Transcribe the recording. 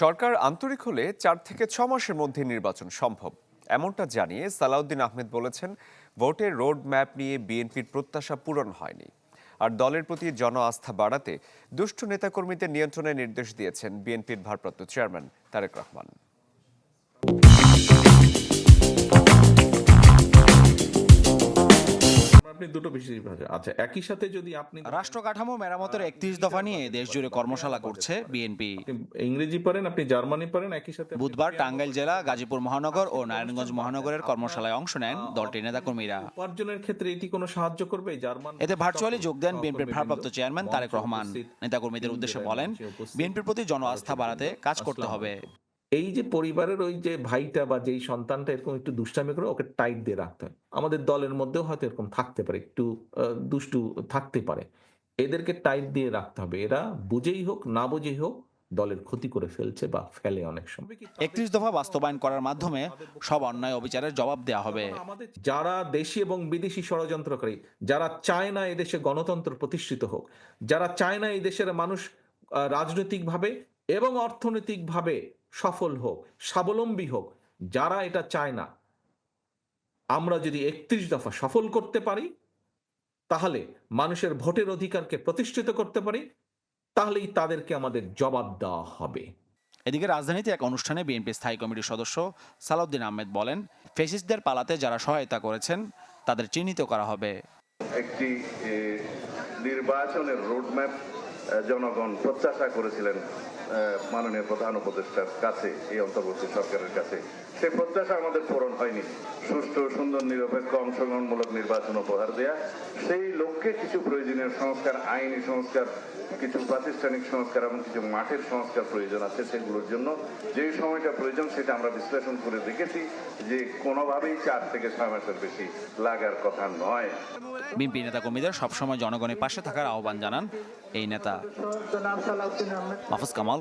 সরকার আন্তরিক হলে চার থেকে ছ মাসের মধ্যে নির্বাচন সম্ভব। এমনটা জানিয়ে সালাউদ্দিন আহমেদ বলেছেন, ভোটের রোড ম্যাপ নিয়ে বিএনপির প্রত্যাশা পূরণ হয়নি। আর দলের প্রতি জন আস্থা বাড়াতে দুষ্ট নেতাকর্মীদের নিয়ন্ত্রণের নির্দেশ দিয়েছেন বিএনপির ভারপ্রাপ্ত চেয়ারম্যান তারেক রহমান। আপনি দুটো বিষয় ভাষা আচ্ছা একই সাথে যদি আপনি রাষ্ট্র কাঠামো মেরামতের একত্রিশ দফা নিয়ে দেশ জুড়ে কর্মশালা করছে বিএনপি ইংরেজি পারেন আপনি জার্মানি পারেন একই সাথে বুধবার টাঙ্গাইল জেলা গাজীপুর মহানগর ও নারায়ণগঞ্জ মহানগরের কর্মশালায় অংশ নেন দলটির নেতাকর্মীরা। উপার্জনের ক্ষেত্রে এটি কোনো সাহায্য করবে? জার্মান এতে ভার্চুয়ালি যোগ দেন বিএনপির ভারপ্রাপ্ত চেয়ারম্যান তারেক রহমান। নেতাকর্মীদের উদ্দেশ্যে বলেন বিএনপির প্রতি জন আস্থা বাড়াতে কাজ করতে হবে। এই যে পরিবারের ওই যে ভাইটা বা যেই সন্তানটা এরকম একটু দুষ্টামি করে ওকে টাইট দিয়ে রাখতে হয়। আমাদের দলের মধ্যেও হয়তো এরকম থাকতে পারে একটু দুষ্টু থাকতে পারে। এদেরকে টাইট দিয়ে রাখতে হবে। এরা বুঝেই হোক না বুঝেই হোক দলের ক্ষতি করে ফেলছে বা ফেলে অনেক সময়। একত্রিশ দফা বাস্তবায়ন করার মাধ্যমে সব অন্যায় অবিচারের জবাব দেওয়া হবে। যারা দেশি এবং বিদেশি ষড়যন্ত্রকারী যারা চায় না এদেশে গণতন্ত্র প্রতিষ্ঠিত হোক যারা চায় না এই দেশের মানুষ রাজনৈতিকভাবে এবং অর্থনৈতিকভাবে সফল হোক স্বাবলম্বী হোক যারা এটা চায় না আমরা যদি একত্রিশ দফা সফল করতে পারি তাহলে মানুষের ভোটের অধিকারকে প্রতিষ্ঠিত করতে পারি তাহলেই তাদেরকে আমাদের জবাব দেওয়া হবে। এদিকে রাজধানীতে এক অনুষ্ঠানে বিএনপি স্থায়ী কমিটির সদস্য সালাউদ্দিন আহমেদ বলেন ফেসিস্টদের পালাতে যারা সহায়তা করেছেন তাদের চিহ্নিত করা হবে। একটি নির্বাচনের রোডম্যাপ জনগণ প্রত্যাশা করেছিলেন। মাননীয় প্রধান উপদেষ্টার কাছে এই অন্তর্বর্তী সরকারের কাছে। সেই প্রত্যাশা আমাদের পূরণ হয়নি। সুষ্ঠু সুন্দর নিরপেক্ষ অংশগ্রহণমূলক নির্বাচন উপহার দেয়া সেই লক্ষ্যে কিছু প্রয়োজনীয় সংস্কার আইনি সংস্কার কিছু প্রাতিষ্ঠানিক সংস্কার এবং কিছু মাঠের সংস্কার প্রয়োজন আছে সেগুলোর জন্য। যে সময়টা প্রয়োজন সেটা আমরা বিশ্লেষণ করে দেখেছি যে কোনোভাবেই চার থেকে ছয় মাসের বেশি লাগার কথা নয়। বিএনপি নেতা কর্মীদের সবসময় জনগণের পাশে থাকার আহ্বান জানান এই নেতা। Mahfuz Kamal